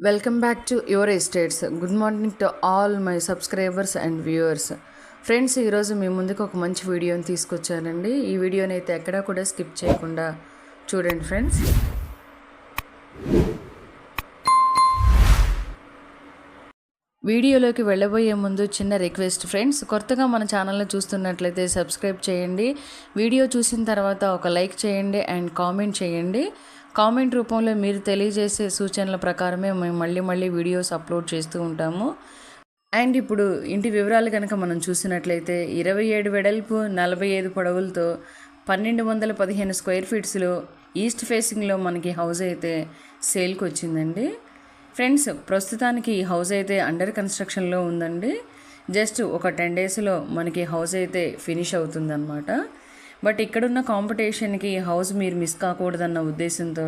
Welcome back to your estates good morning to all my subscribers and viewers friends ఈరోజు మీ ముందుకు ఒక మంచి వీడియోని తీసుకొచ్చానండి. ఈ వీడియోని అయితే ఎక్కడా కూడా స్కిప్ చేయకుండా చూడండి ఫ్రెండ్స్ వీడియోలోకి వెళ్ళబోయే ముందు చిన్న రిక్వెస్ట్ ఫ్రెండ్స్ కొత్తగా మన ఛానల్ని చూస్తున్నట్లయితే సబ్స్క్రైబ్ చేయండి. వీడియో చూసిన తర్వాత ఒక లైక్ చేయండి అండ్ కామెంట్ చేయండి. కామెంట్ రూపంలో మీరు తెలియజేసే సూచనల ప్రకారమే మేము మళ్ళీ మళ్ళీ వీడియోస్ అప్లోడ్ చేస్తూ ఉంటాము. అండ్ ఇప్పుడు ఇంటి వివరాలు కనుక మనం చూసినట్లయితే ఇరవై ఏడు వెడల్పు నలభై ఐదు పొడవులతో పన్నెండు వందల పదిహేను స్క్వేర్ ఫీట్స్లో ఈస్ట్ ఫేసింగ్లో మనకి హౌస్ అయితే సేల్కి వచ్చిందండి ఫ్రెండ్స్ ప్రస్తుతానికి ఈ హౌస్ అయితే అండర్ కన్స్ట్రక్షన్లో ఉందండి. జస్ట్ ఒక టెన్ డేస్లో మనకి హౌస్ అయితే ఫినిష్ అవుతుందన్నమాట. బట్ ఇక్కడున్న కాంపిటీషన్కి హౌస్ మీరు మిస్ కాకూడదన్న ఉద్దేశంతో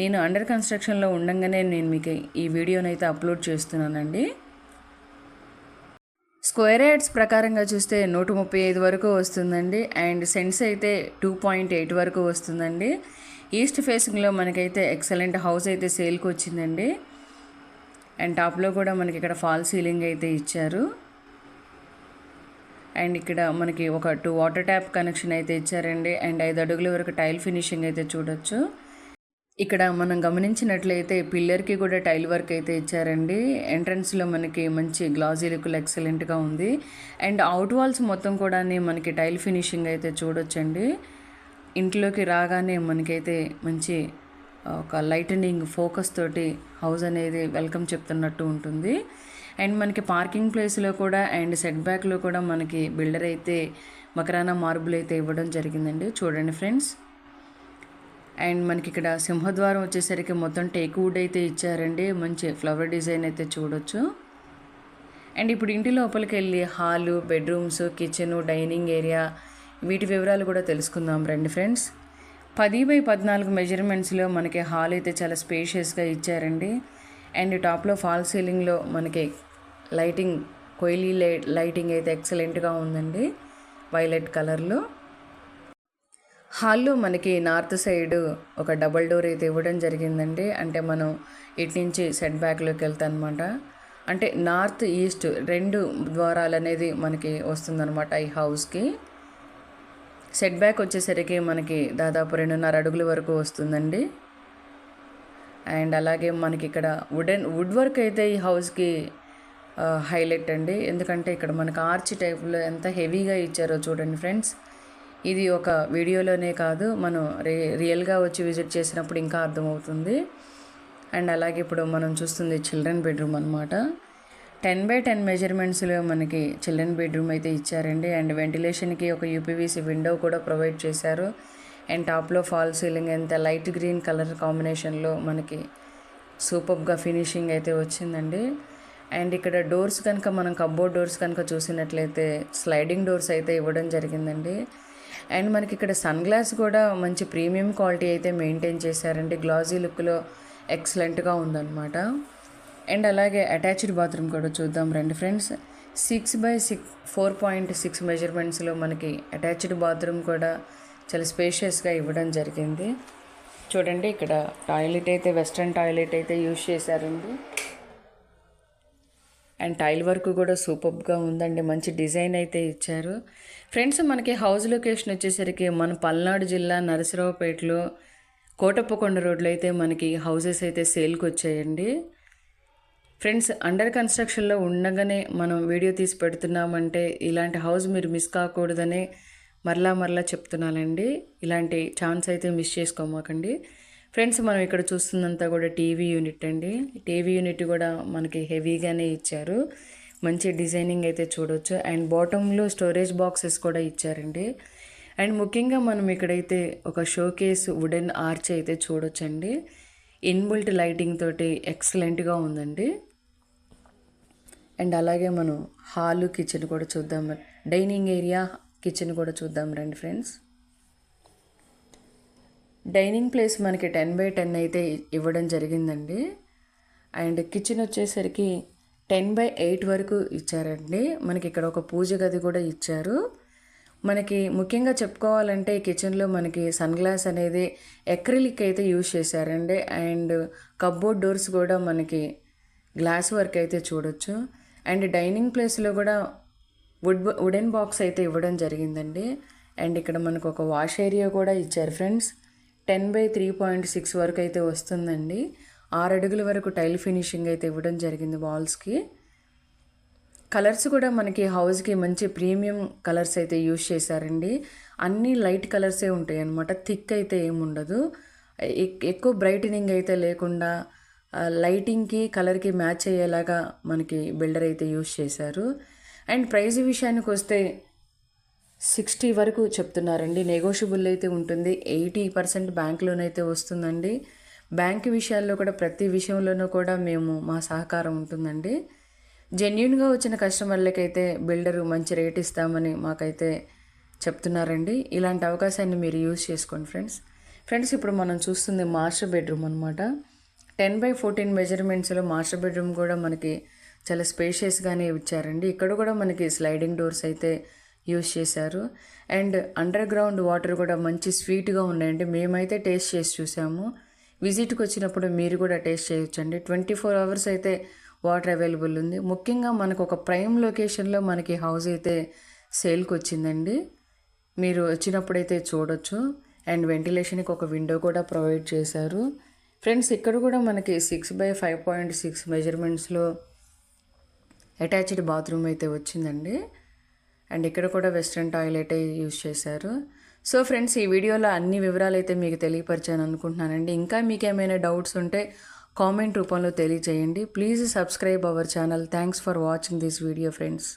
నేను అండర్ కన్స్ట్రక్షన్లో ఉండగానే నేను మీకు ఈ వీడియోనైతే అయితే అప్లోడ్ చేస్తున్నానండి. స్క్వేర్ యార్డ్స్ ప్రకారంగా చూస్తే నూట ముప్పై ఐదు వరకు వస్తుందండి. అండ్ సెంట్స్ అయితే టూ పాయింట్ ఎయిట్ వరకు వస్తుందండి. ఈస్ట్ ఫేసింగ్లో మనకైతే ఎక్సలెంట్ హౌస్ అయితే సేల్కి వచ్చిందండి. అండ్ టాప్లో కూడా మనకి ఇక్కడ ఫాల్ సీలింగ్ అయితే ఇచ్చారు. అండ్ ఇక్కడ మనకి ఒక టూ వాటర్ ట్యాప్ కనెక్షన్ అయితే ఇచ్చారండి. అండ్ ఐదు అడుగుల వరకు టైల్ ఫినిషింగ్ అయితే చూడొచ్చు. ఇక్కడ మనం గమనించినట్లయితే పిల్లర్కి కూడా టైల్ వర్క్ అయితే ఇచ్చారండి. ఎంట్రన్స్లో మనకి మంచి గ్లాజీ లుక్లు ఎక్సలెంట్గా ఉంది. అండ్ అవుట్ వాల్స్ మొత్తం కూడా మనకి టైల్ ఫినిషింగ్ అయితే చూడొచ్చండి. ఇంట్లోకి రాగానే మనకైతే మంచి ఒక లైటనింగ్ ఫోకస్ తోటి హౌస్ అనేది వెల్కమ్ చెప్తున్నట్టు ఉంటుంది. అండ్ మనకి పార్కింగ్ ప్లేస్లో కూడా అండ్ సెట్ బ్యాక్లో కూడా మనకి బిల్డర్ అయితే మకరానా మార్బుల్ అయితే ఇవ్వడం జరిగిందండి. చూడండి ఫ్రెండ్స్. అండ్ మనకి ఇక్కడ సింహద్వారం వచ్చేసరికి మొత్తం టేక్ వుడ్ అయితే ఇచ్చారండి. మంచి ఫ్లవర్ డిజైన్ అయితే చూడొచ్చు. అండ్ ఇప్పుడు ఇంటి లోపలికి వెళ్ళి hall bedrooms kitchen dining area వీటి వివరాలు కూడా తెలుసుకుందాం రండి ఫ్రెండ్స్. పది బై పద్నాలుగు మెజర్మెంట్స్లో మనకి హాల్ అయితే చాలా స్పేషియస్గా ఇచ్చారండి. అండ్ టాప్లో ఫాల్ సీలింగ్లో మనకి లైటింగ్ కొయిలీ లైట్ లైటింగ్ అయితే ఎక్సలెంట్గా ఉందండి వైలెట్ కలర్లో. హాల్లో మనకి నార్త్ సైడ్ ఒక డబల్ డోర్ అయితే ఇవ్వడం జరిగిందండి. అంటే మనం ఇటు నుంచి సెట్ బ్యాక్లోకి వెళ్తాం అనమాట అంటే నార్త్ ఈస్ట్ రెండు ద్వారాలు అనేది మనకి వస్తుందన్నమాట ఈ హౌస్కి. సెట్ బ్యాక్ వచ్చేసరికి మనకి దాదాపు రెండున్నర అడుగుల వరకు వస్తుందండి. అండ్ అలాగే మనకి ఇక్కడ వుడెన్ వుడ్ వర్క్ అయితే ఈ హౌస్కి హైలైట్ అండి. ఎందుకంటే ఇక్కడ మనకు ఆర్చ్ టైప్లో ఎంత హెవీగా ఇచ్చారో చూడండి ఫ్రెండ్స్ ఇది ఒక వీడియోలోనే కాదు మనం రే రియల్గా వచ్చి విజిట్ చేసినప్పుడు ఇంకా అర్థమవుతుంది. అండ్ అలాగే ఇప్పుడు మనం చూస్తుంది చిల్డ్రన్ బెడ్రూమ్ అనమాట టెన్ బై టెన్ మెజర్మెంట్స్లో మనకి చిల్డ్రన్ బెడ్రూమ్ అయితే ఇచ్చారండి. అండ్ వెంటిలేషన్కి ఒక యూపీవీసీ విండో కూడా ప్రొవైడ్ చేశారు. అండ్ టాప్లో ఫాల్ సీలింగ్ ఎంత లైట్ గ్రీన్ కలర్ కాంబినేషన్లో మనకి సూపర్గా ఫినిషింగ్ అయితే వచ్చిందండి. అండ్ ఇక్కడ డోర్స్ కనుక మనం కబ్బోర్డ్ డోర్స్ కనుక చూసినట్లయితే స్లైడింగ్ డోర్స్ అయితే ఇవ్వడం జరిగిందండి. అండ్ మనకి ఇక్కడ సన్ గ్లాస్ కూడా మంచి ప్రీమియం క్వాలిటీ అయితే మెయింటైన్ చేశారండి. గ్లాజీ లుక్లో ఎక్సలెంట్గా ఉందన్నమాట. అండ్ అలాగే అటాచ్డ్ బాత్రూమ్ కూడా చూద్దాం రండి friends. Six by six four point six మెజర్మెంట్స్లో మనకి అటాచ్డ్ బాత్రూమ్ కూడా చాలా స్పేషియస్గా ఇవ్వడం జరిగింది. చూడండి ఇక్కడ టాయిలెట్ అయితే వెస్ట్రన్ టాయిలెట్ అయితే యూజ్ చేశారండి. అండ్ టైల్ వర్క్ కూడా సూపర్గా ఉందండి. మంచి డిజైన్ అయితే ఇచ్చారు. ఫ్రెండ్స్ మనకి హౌస్ లొకేషన్ వచ్చేసరికి మన పల్నాడు జిల్లా నరసరావుపేటలో కోటప్పకొండ రోడ్లో అయితే మనకి హౌసెస్ అయితే సేల్కి వచ్చాయండి. ఫ్రెండ్స్ అండర్ కన్స్ట్రక్షన్లో ఉండగానే మనం వీడియో తీసి పెడుతున్నామంటే ఇలాంటి హౌస్ మీరు మిస్ కాకూడదని మరలా మరలా చెప్తున్నానండి. ఇలాంటి ఛాన్స్ అయితే మిస్ చేసుకోమాకండి. ఫ్రెండ్స్ మనం ఇక్కడ చూస్తున్నంతా కూడా టీవీ యూనిట్ అండి. టీవీ యూనిట్ కూడా మనకి హెవీగానే ఇచ్చారు. మంచి డిజైనింగ్ అయితే చూడవచ్చు అండ్ బాటంలో స్టోరేజ్ బాక్సెస్ కూడా ఇచ్చారండి. అండ్ ముఖ్యంగా మనం ఇక్కడైతే ఒక షోకేస్ వుడెన్ ఆర్చ్ అయితే చూడొచ్చండి. ఇన్బుల్ట్ లైటింగ్ తోటి ఎక్సలెంట్గా ఉందండి. అండ్ అలాగే మనం హాలు కిచెన్ కూడా చూద్దాం. డైనింగ్ ఏరియా కిచెన్ కూడా చూద్దాం రండి ఫ్రెండ్స్. డైనింగ్ ప్లేస్ మనకి టెన్ బై టెన్ అయితే ఇవ్వడం జరిగిందండి. అండ్ కిచెన్ వచ్చేసరికి టెన్ బై ఎయిట్ వరకు ఇచ్చారండి. మనకి ఇక్కడ ఒక పూజ గది కూడా ఇచ్చారు. మనకి ముఖ్యంగా చెప్పుకోవాలంటే ఈ కిచెన్లో మనకి సన్ గ్లాస్ అనేది ఎక్రిలిక్ అయితే యూజ్ చేశారండి. అండ్ కబ్బోర్డ్ డోర్స్ కూడా మనకి గ్లాస్ వర్క్ అయితే చూడొచ్చు. అండ్ డైనింగ్ ప్లేస్లో కూడా వుడ్ వుడెన్ బాక్స్ అయితే ఇవ్వడం జరిగిందండి. అండ్ ఇక్కడ మనకు ఒక వాష్ ఏరియా కూడా ఇచ్చారు friends. Ten by three point six వరకు అయితే వస్తుందండి. ఆరు అడుగుల వరకు టైల్ ఫినిషింగ్ అయితే ఇవ్వడం జరిగింది వాల్స్కి. కలర్స్ కూడా మనకి హౌస్కి మంచి ప్రీమియం కలర్స్ అయితే యూజ్ చేశారండి. అన్నీ లైట్ కలర్సే ఉంటాయి అనమాట థిక్ అయితే ఏముండదు ఎక్- ఎక్కువ బ్రైటనింగ్ అయితే లేకుండా లైటింగ్కి కలర్కి మ్యాచ్ అయ్యేలాగా మనకి బిల్డర్ అయితే యూజ్ చేశారు. అండ్ ప్రైజ్ విషయానికి వస్తే సిక్స్టీ వరకు చెప్తున్నారండి. నెగోషియబుల్ అయితే ఉంటుంది. ఎయిటీ పర్సెంట్ బ్యాంక్ లోన్ అయితే వస్తుందండి. బ్యాంక్ విషయాల్లో కూడా ప్రతి విషయంలోనూ కూడా మేము మా సహకారం ఉంటుందండి. జెన్యున్గా వచ్చిన కస్టమర్లకైతే బిల్డరు మంచి రేట్ ఇస్తామని మాకైతే చెప్తున్నారండి. ఇలాంటి అవకాశాన్ని మీరు యూజ్ చేసుకోండి ఫ్రెండ్స్. ఫ్రెండ్స్ ఇప్పుడు మనం చూస్తుంది మాస్టర్ బెడ్రూమ్ అనమాట టెన్ బై ఫోర్టీన్ మెజర్మెంట్స్లో మాస్టర్ బెడ్రూమ్ కూడా మనకి చాలా స్పేషియస్గానే ఇచ్చారండి. ఇక్కడ కూడా మనకి స్లైడింగ్ డోర్స్ అయితే యూస్ చేశారు. అండ్ అండర్ గ్రౌండ్ వాటర్ కూడా మంచి స్వీట్గా ఉన్నాయండి. మేమైతే టేస్ట్ చేసి చూసాము. విజిట్కి వచ్చినప్పుడు మీరు కూడా టేస్ట్ చేయొచ్చండి. ట్వంటీ ఫోర్ అవర్స్ అయితే వాటర్ అవైలబుల్ ఉంది. ముఖ్యంగా మనకు ఒక ప్రైమ్ లొకేషన్లో మనకి హౌస్ అయితే సేల్కి వచ్చిందండి. మీరు వచ్చినప్పుడైతే చూడొచ్చు. అండ్ వెంటిలేషన్కి ఒక విండో కూడా ప్రొవైడ్ చేశారు. ఫ్రెండ్స్ ఇక్కడ కూడా మనకి six by five point six మెజర్మెంట్స్లో attached bathroom అయితే వచ్చిందండి. అండ్ ఇక్కడ కూడా వెస్ట్రన్ టాయిలెట్ యూజ్ చేశారు. సో ఫ్రెండ్స్ ఈ వీడియోలో అన్ని వివరాలు అయితే మీకు తెలియపరిచాను అనుకుంటున్నానండి. ఇంకా మీకు ఏమైనా డౌట్స్ ఉంటే కామెంట్ రూపంలో తెలియజేయండి please subscribe our channel. Thanks for watching this video friends.